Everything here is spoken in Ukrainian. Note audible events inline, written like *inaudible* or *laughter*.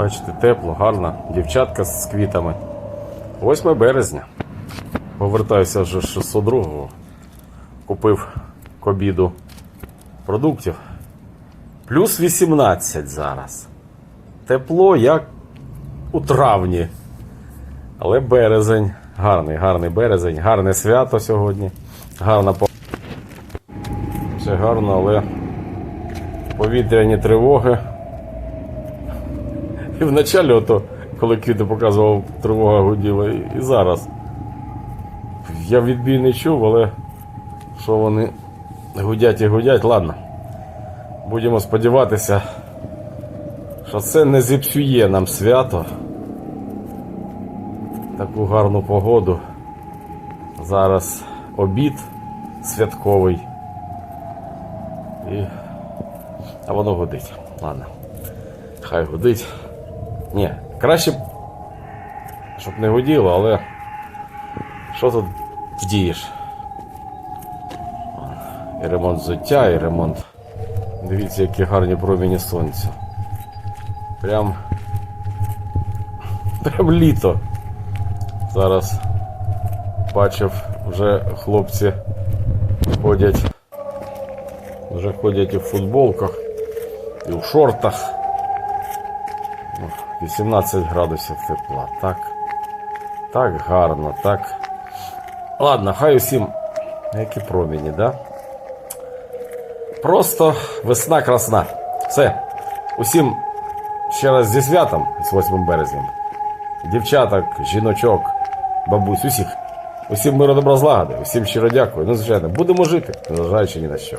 Бачите, тепло, гарно. Дівчатка з квітами. 8 березня. Повертаюся вже з 602-го. Купив к обіду продуктів. Плюс 18 зараз. Тепло, як у травні. Але березень. Гарний, гарний березень, гарне свято сьогодні. Гарна по. Все гарно, але повітряні тривоги. І вначалі, ото, коли квіти показував, тривога гуділа, і, зараз. Я відбій не чув, але що вони гудять і гудять, ладно. Будемо сподіватися, що це не зіпсує нам свято. Таку гарну погоду. Зараз обід святковий. І... А воно гудить. Ладно. Хай гудить. Ні, краще, щоб не гуділо, але що тут вдієш? І ремонт взуття, і ремонт. Дивіться, які гарні проміні сонця. Прям. *laughs* Прям літо. Зараз бачив, вже хлопці ходять. Вже ходять і в футболках, і в шортах. Ну, 18 градусів тепла. Так. Так гарно, так. Ладно, хай усім. Які проміні, да? Просто весна красна. Все. Усім ще раз зі святом з 8 березням. Дівчаток, жіночок, бабусь, усіх. Усім миру добра злагоди, усім щиро дякую. Ну, звичайно, будемо жити, незважаючи ні на що.